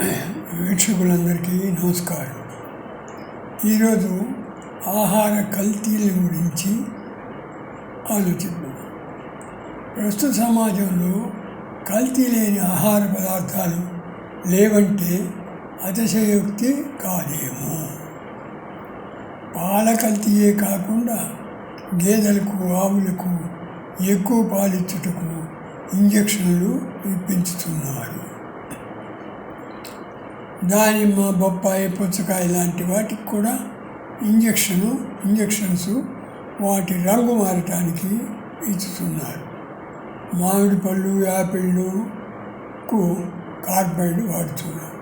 వీక్షకులందరికీ నమస్కారం. ఈరోజు ఆహార కల్తీల గురించి ఆలోచిద్దాం. ప్రస్తుత సమాజంలో కల్తీ లేని ఆహార పదార్థాలు లేవంటే అతిశయోక్తి కాదేమో. పాల కల్తీయే కాకుండా గేదెలకు ఆవులకు ఎక్కువ పాలిచ్చుటకు ఇంజక్షన్లు ఇప్పించుతున్నారు. దానిమ్మ బొప్పాయి పుచ్చకాయ లాంటి వాటికి కూడా ఇంజక్షను ఇంజక్షన్స్ వాటి రంగు మారటానికి ఇచ్చుతున్నారు. మామిడి పళ్ళు యాపిళ్ళుకు కార్బైడ్ వాడుతున్నారు.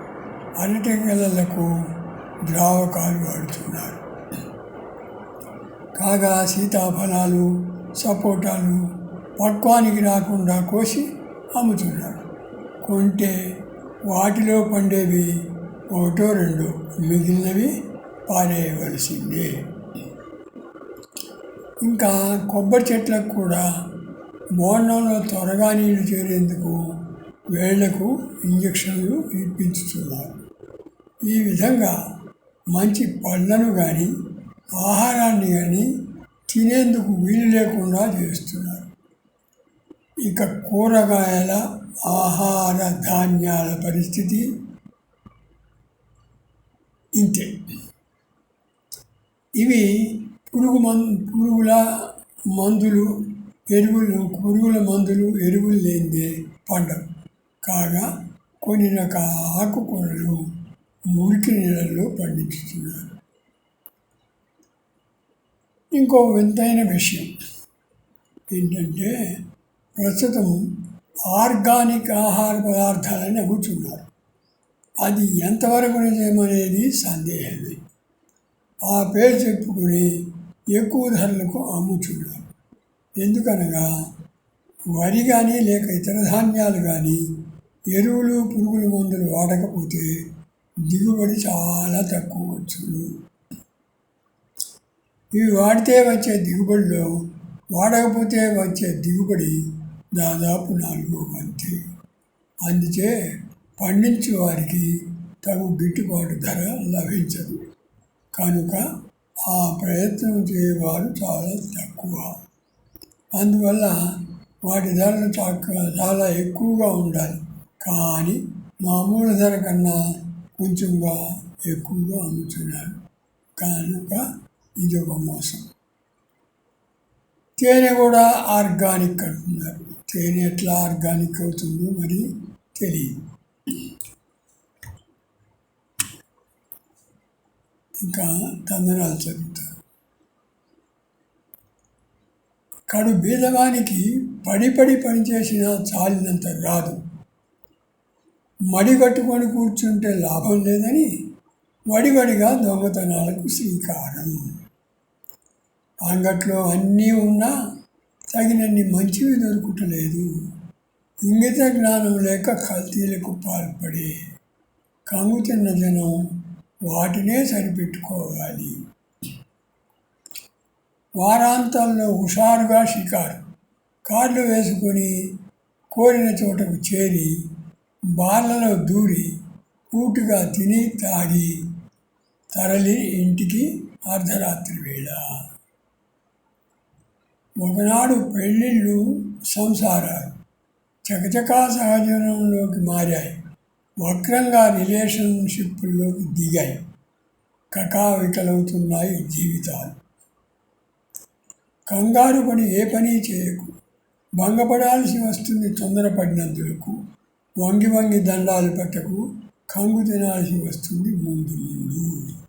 అరటి ద్రావకాలు వాడుతున్నారు. కాగా సీతాఫలాలు సపోటాలు పక్వానికి రాకుండా కోసి అమ్ముతున్నారు. కొంటే వాటిలో పండేవి ఒకటో రెండు మిగిలినవి పారేయవలసిందే. ఇంకా కొబ్బరి చెట్లకు కూడా బోండంలో త్వరగా నీళ్ళు చేరేందుకు వేళ్ళకు ఇంజక్షన్లు ఇప్పించుతున్నారు. ఈ విధంగా మంచి పళ్ళను కానీ ఆహారాన్ని కానీ తినేందుకు వీలు లేకుండా చేస్తున్నారు. ఇక కూరగాయల ఆహార ధాన్యాల పరిస్థితి ఇంతే ఇవి పురుగు మం పురుగుల మందులు ఎరువులు పురుగుల మందులు ఎరువులు లేనిదే పండవు కాగా కొన్ని రకాల ఆకుకూరలు మురికి నీళ్ళల్లో పండించుతున్నారు. ఇంకో వింతైన విషయం ఏంటంటే ప్రస్తుతం ఆర్గానిక్ ఆహార పదార్థాలని అమ్ముతున్నారు అది ఎంతవరకు నిజమనేది సందేహమే. ఆ పేరు చెప్పుకుని ఎక్కువ ధరలకు అమ్ముచున్నారు ఎందుకనగా వరి కానీ లేక ఇతర ధాన్యాలు కానీ ఎరువులు పురుగుల మందులు వాడకపోతే దిగుబడి చాలా తక్కువ వచ్చింది ఇవి వాడితే వచ్చే దిగుబడిలో వాడకపోతే వచ్చే దిగుబడి దాదాపు నాలుగో వంతు అందుచే పండించే వారికి తగు గిట్టుబాటు ధర లభించదు. కనుక ఆ ప్రయత్నం చేయవారు చాలా తక్కువ. అందువల్ల వాటి ధరలు చాలా ఎక్కువగా ఉండాలి. కానీ మామూలు ధర కన్నా కొంచెంగా ఎక్కువగా అమ్ముతున్నారు. కనుక ఇది ఒక మోసం. తేనె కూడా ఆర్గానిక్ అంటున్నారు. తేనె ఎట్లా ఆర్గానిక్ అవుతుందో మరి తెలియదు. ఇంకా కందనాలు చదువుతారు కడు బీదవానికి పడి పడి పనిచేసిన చాలినంత రాదు. మడి కట్టుకొని కూర్చుంటే లాభం లేదని వడివడిగా దొంగతనాలకు శ్రీకారం. అంగట్లో అన్నీ ఉన్నా తగినన్ని మంచివి దొరుకుటలేదు. ఇంగిత జ్ఞానం లేక కల్తీలకు పాల్పడి కంగు తిన్న జనం వాటినే సరిపెట్టుకోవాలి. వారాంతంలో హుషారుగా షికారు. కార్లు వేసుకొని కోరిన చోటకు చేరి బార్లలో దూరి కూటుగా తిని తాగి తరలి ఇంటికి అర్ధరాత్రి వేళ. ఒకనాడు పెళ్ళిళ్ళు సంసారాలు చకచకా సహజనంలోకి మారాయి. వక్రంగా రిలేషన్షిప్లోకి దిగాయి. కకావికలవుతున్నాయి జీవితాలు. కంగారు పడి ఏ పని చేయకు. భంగపడాల్సి వస్తుంది తొందరపడినందులకు. వంగి వంగి దండాలు పెట్టకు. కంగు తినాల్సి వస్తుంది ముందు ముందు.